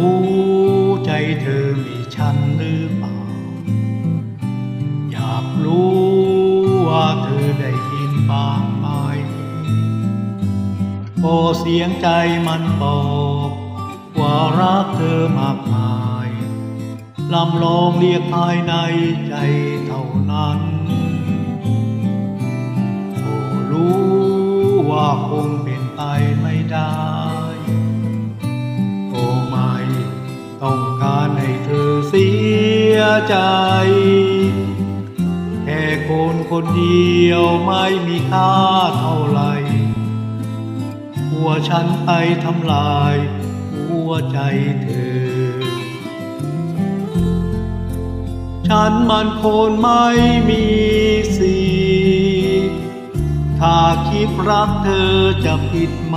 รู้ใจเธอมีฉันหรือเปล่า อยากรู้ว่าเธอได้ยินบ้างไหมพอเสียงใจมันบอก ว่ารักเธอมากมายลำลองเรียกภายในใจเท่านั้นโอรู้ว่าคงเป็นไปไม่ได้ ใจ แค่คนคนเดียวไม่มีค่าเท่าไหรหัวฉันไปทำลาย หัวใจเธอ ฉันมันคนไม่มีสิทธิ์ถ้าคิดรักเธอจะผิดไหม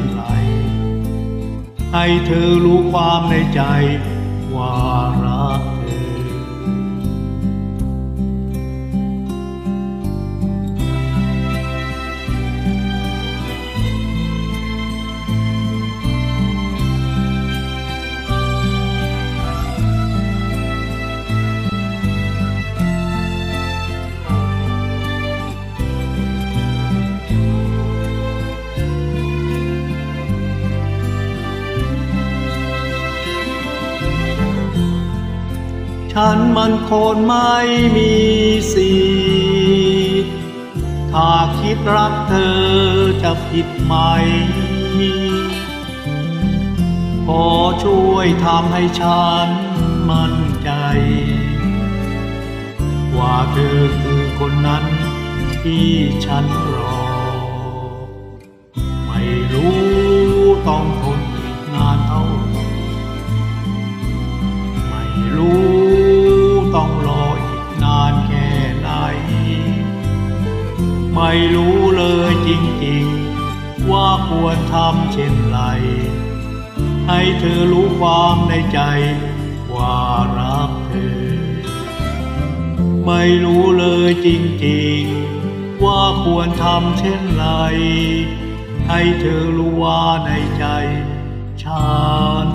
ให้เธอรู้ความในใจว่ารักเธอ ฉันมันคนไม่มีสิทธิ์ถ้าคิดรักเธอจะผิดไหม ขอช่วยทำให้ฉันมั่นใจ ว่าเธอคือคนนั้นที่ฉันรอ ไม่รู้ต้องท ไม่รู้เลยจริงๆ ว่าควรทำเช่นไร ให้เธอรู้ความในใจ ว่ารักเธอ ไม่รู้เลยจริงๆ ว่าควรทำเช่นไร ให้เธอรู้ว่าในใจ ฉัน